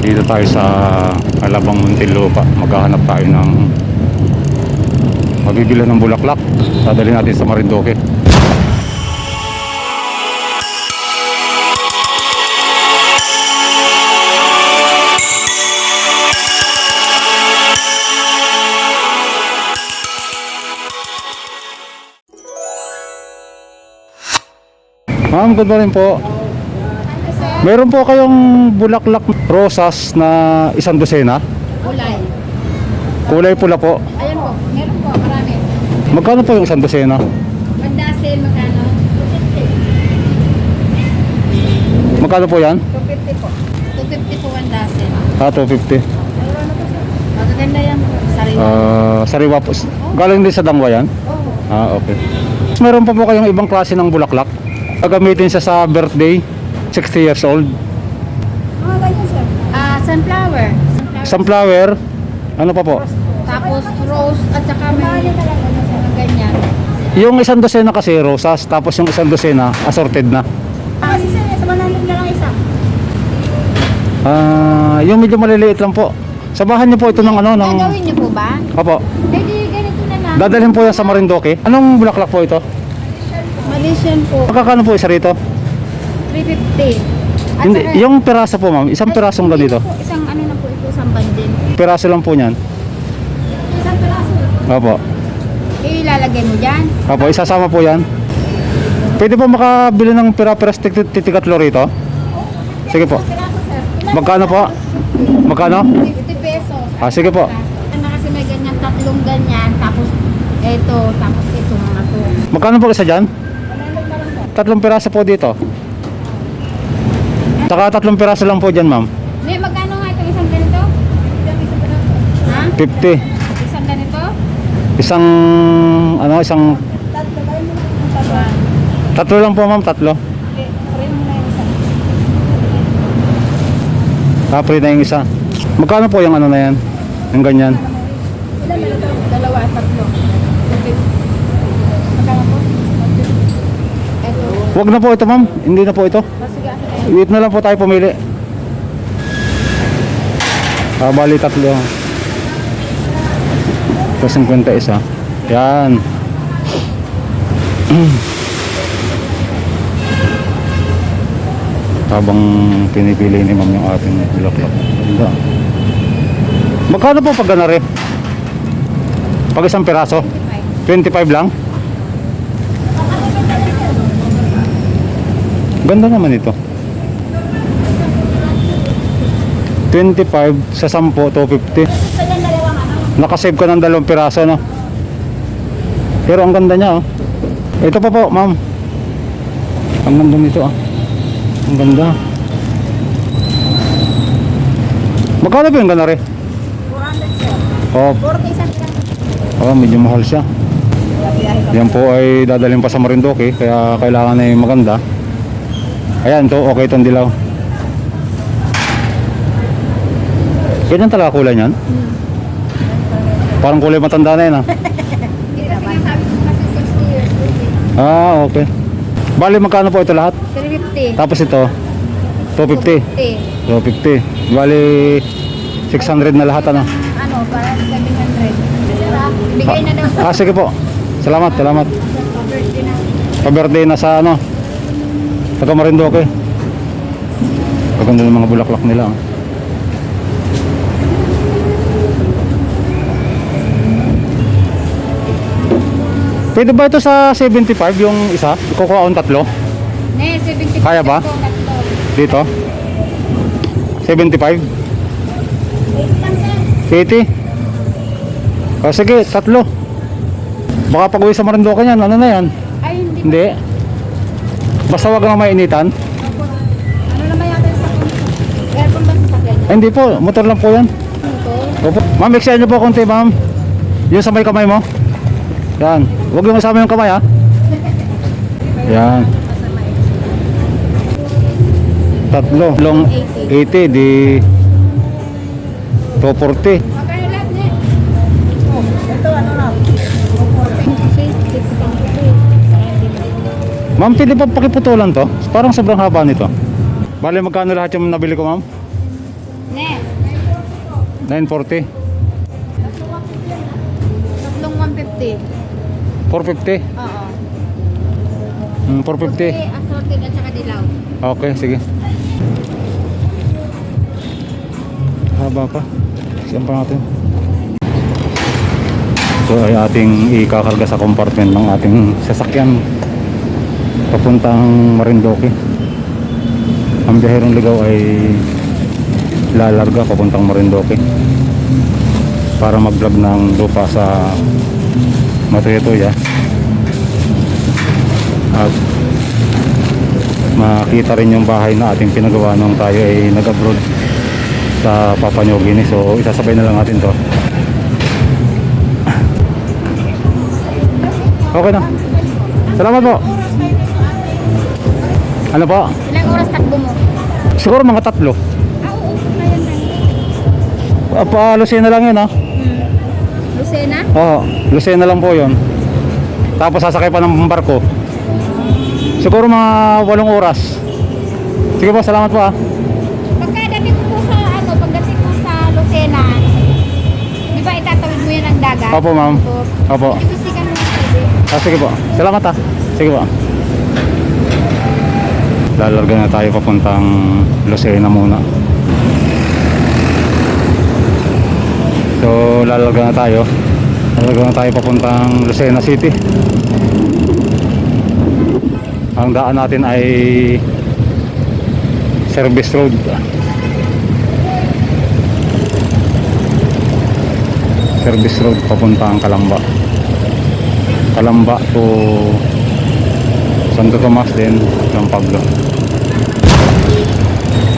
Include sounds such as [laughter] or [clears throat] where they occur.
Dito tayo sa Alabang Muntinlupa. Maghahanap tayo ng mabibili ng bulaklak. Dadali natin sa Marindoque. Ma'am, good morning po. Meron po kayong bulaklak rosas na isang dosena. Kulay. Kulay pula po. Ayan po, meron po, marami. Magkano po yung isang dosena? Magdasil, magkano? Magkano po yan? 250 po. 250 po ang dasil. Ah, 250. Magaganda yan po. Sariwa. Ah, sariwa po. Galing din sa dangwa yan? Oo. Ah, okay. Meron pa po kayong ibang klase ng bulaklak? Gagamitin siya sa birthday, 60 years old. Mga ganyan sir. Ah, sunflower. Sunflower, ano pa po? Tapos rose at saka may mga ganyan. Yung isang dosena kasi rosas, tapos yung isang dosena assorted na. Ah, kasi sir, sa mananong na lang isa. Ah, yung medyo maliliit lang po. Sabahan niyo po ito ng ano, ng... Gagawin niyo po ba? Opo. Eh di ganito na lang. Dadalhin po yan sa Marindoque. Anong bulaklak po ito? Malaysian po. Magkakano po isa rito? 350. At Hindi, saka- yung piraso po ma'am, isang Ay, pirasong hindi ganito. po, Isang ano na po ito, isang bandin. Piraso lang po niyan. Isang piraso. Opo. Eh, ilalagay mo dyan. Opo, isasama po yan. Pwede po makabili ng pira-piras tit- titikatlo rito? Sige po. Piraso, sir. Ilan Magkano po? Magkano? 50 pesos. Ah, sige po. Ano kasi may ganyan, tatlong ganyan, tapos ito, tapos ito mga to. Magkano po isa dyan? Lang. Tatlong piraso po dito. Saka tatlong piraso lang po dyan ma'am. May magkano nga itong isang ganito? Ha? 50. Isang ganito? Isang, ano, isang, Tatlo ba yun? Tatlo. tatlo lang po ma'am, tatlo. Rin mo na yung isa. Kapre na yung isa. Magkano po yung ano na yan? Yung ganyan. Dalawa at tatlo. Okay. Magkano po? Ito. Wag na po ito ma'am. Hindi na po ito. Wait na lang po tayo pumili. Ah, bali tatlo. Ito 50 isa. Yan. [clears throat] Habang pinipili ni ma'am yung ating bulaklak. Ganda. Magkano po pag ganare? Pag isang piraso? 25 lang? Ganda naman ito. 25 sa 10 to 50. Nakasave ka ng dalawang piraso no. Pero ang ganda niya oh. Ito pa po, ma'am. Ang ganda nito ah. Ang ganda. Magkano po yung ganare? 400 sir. Oh, 40 isang oh, medyo mahal siya. Yan po ay dadalhin pa sa Marindoque kaya kailangan yung maganda. Ayan to, okay itong dilaw. Ganyan talaga kulay niyan? Parang kulay matanda na yan ah. Hindi [laughs] kasi nga sabi ko kasi 60 years. Ah, okay. Bali magkano po ito lahat? 350. Tapos ito, 250. 250. Bali 600 na lahat ano. Ano, para 700. Sir, ah, bigay na daw sa Ah, sige po. Salamat, salamat. Pa-birthday na sa ano? Taga Marindoque. Paganda ng mga bulaklak nila. ah. Pwede ba ito sa 75 yung isa? Kukuha akong tatlo? Ne, 75 Kaya ba? Dito? 75? Wait lang, sir. 80? O sige, tatlo. Baka pag uwi sa Marindoque yan, ano na yan? Ay, hindi. Hindi. Basta wag lang mainitan. Ano naman yata yung sakyan? Aircon ba sa sakyan niya? Ay, hindi po, motor lang po yan. Opo. Ma'am, extend nyo po konti, ma'am. Yung sa may kamay mo. Yan. Huwag yung kasama yung kamay, ha. Yan. Tatlo. Long 80, di 240. Ma'am, pwede pa pakiputulan to? Parang sobrang haba nito. Bale, magkano lahat yung nabili ko, ma'am? Ne. 940. Tatlong 150. 450. Oo. Mm, 450. Puti, assorted at saka dilaw. Okay, sige. Haba pa. Siyan pa natin. Ito ay ating ikakarga sa compartment ng ating sasakyan. Papuntang Marindoque. Ang biyaherong ligaw ay lalarga papuntang Marindoque. Para mag-vlog ng lupa sa Matuetoya. At makita rin yung bahay na ating pinagawa nung tayo ay nag-abroad sa Papua New Guinea. So isasabay na lang natin to. Okay na. Salamat po. Ano po? Ilang oras takbo mo? Siguro mga tatlo. Ah, oo. Kaya na. Pa, Lucena lang yun ha. Hmm. Lucena? Oo, Lucena lang po yun. Tapos sasakay pa ng barko. Siguro mga walong oras. Sige po, salamat po ha. Pagkadating mo po sa ano, pagdating mo sa Lucena, di ba itatawid mo yan ang dagat? Opo, ma'am. Opo. Opo. Ibisikan mo. Ah, sige po. Salamat ha. Sige po. Lalarga na tayo papuntang Lucena muna. So, lalarga na tayo. Lalarga na tayo papuntang Lucena City. Ang daan natin ay Service Road. Service Road papuntang Kalamba. Kalamba to Santo Tomas din, San Pablo.